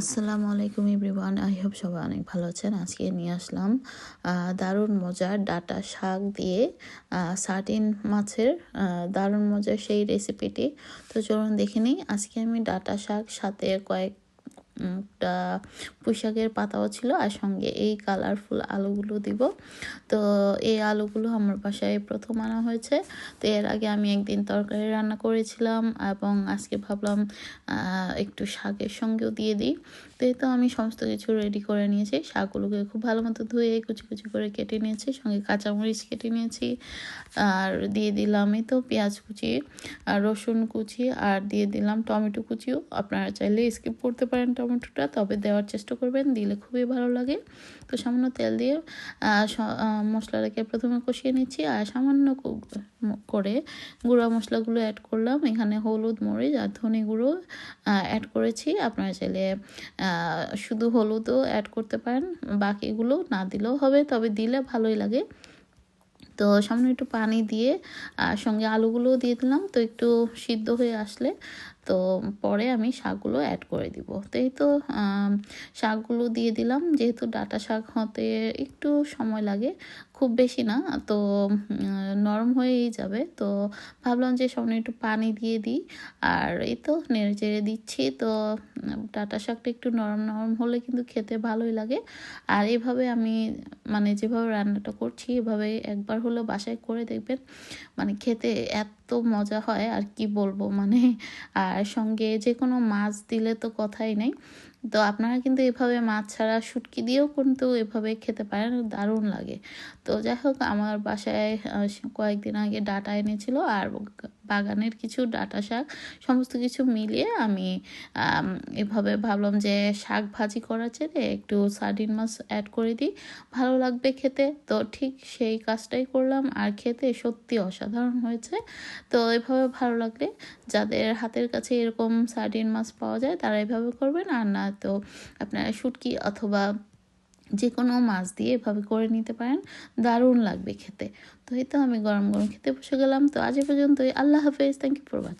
আসসালামু আলাইকুম everyone. I hope সবাই অনেক ভালো আছেন। আজকে নিয়ে আসলাম দারুণ মজার ডাটা শাক দিয়ে সার্টিন মাছের দারুণ মজার সেই রেসিপিটি তো চলুন দেখে নিই, আজকে আমি ডাটা শাক সাথে কয়েক পুঁইশাকের পাতাও ছিল আর সঙ্গে এই কালারফুল আলুগুলো দিব। তো এই আলুগুলো আমার বাসায় প্রথম আনা হয়েছে। তো এর আগে আমি একদিন তরকারি রান্না করেছিলাম এবং আজকে ভাবলাম একটু শাকের সঙ্গেও দিয়ে দিই। তো এই তো আমি সমস্ত কিছু রেডি করে নিয়েছি। শাকগুলোকে খুব ভালো মতো ধুয়ে কুচি কুচি করে কেটে নিয়েছি, সঙ্গে কাঁচামরিচ কেটে নিয়েছি আর দিয়ে দিলাম এই তো পেঁয়াজ কুচি আর রসুন কুচি আর দিয়ে দিলাম টমেটো কুচিও। আপনারা চাইলে স্কিপ করতে পারেন টমেটোটা তবে দেওয়ার চেষ্টা করবেন, দিলে খুবই ভালো লাগে। তো সামান্য তেল দিয়ে মশলাটাকে প্রথমে কষিয়ে নিচ্ছি আর সামান্য করে গুঁড়া মশলাগুলো অ্যাড করলাম। এখানে হলুদ, মরিচ আর ধনে গুঁড়ো অ্যাড করেছি। আপনারা চাইলে শুধু হলুদও অ্যাড করতে পারেন, বাকিগুলো না দিলেও হবে, তবে দিলে ভালোই লাগে। তো সামনে একটু পানি দিয়ে আর সঙ্গে আলুগুলোও দিয়ে দিলাম। তো একটু সিদ্ধ হয়ে আসলে তো পরে আমি শাকগুলো অ্যাড করে দিব। তো এই তো শাকগুলো দিয়ে দিলাম। যেহেতু ডাটা শাক হতে একটু সময় লাগে, খুব বেশি না, তো নরম হয়েই যাবে। তো ভাবলাম যে সামনে একটু পানি দিয়ে দিই। আর এই তো নেড়ে চেড়ে দিচ্ছি। তো ডাটা শাকটা একটু নরম নরম হলে কিন্তু খেতে ভালোই লাগে। আর এভাবে আমি মানে যেভাবে রান্নাটা করছি, এভাবে একবার হলেও বাসায় করে দেখবেন মানে খেতে এত মজা হয়, আর কি বলব মানে আর সঙ্গে যে কোনো মাছ দিলে তো কথাই নেই। তো আপনারা কিন্তু এভাবে মাছ ছাড়া শুটকি দিয়েও কিন্তু এভাবে খেতে পারেন, দারুণ লাগে। তো যাই হোক, আমার বাসায় কয়েকদিন আগে ডাটা এনেছিল আর বাগানের কিছু ডাটা শাক, সমস্ত কিছু মিলিয়ে আমি এভাবে ভাবলাম যে শাক ভাজি করার চেয়ে একটু সার্ডিন মাছ অ্যাড করে দিই। ভালো লাগবে খেতে। তো ঠিক সেই কাজটাই করলাম আর খেতে সত্যি অসাধারণ হয়েছে। তো এভাবে ভালো লাগলে যাদের হাতের কাছে এরকম সার্ডিন মাছ পাওয়া যায় তারা এভাবে করবেন আর না তো আপনারা শুটকি অথবা যে কোনো মাছ দিয়ে এভাবে করে নিতে পারেন। দারুণ লাগবে খেতে। তো এই তো আমি গরম গরম খেতে বসে গেলাম। তো আজ পর্যন্তই। আল্লাহ হাফেজ। Thank you for watching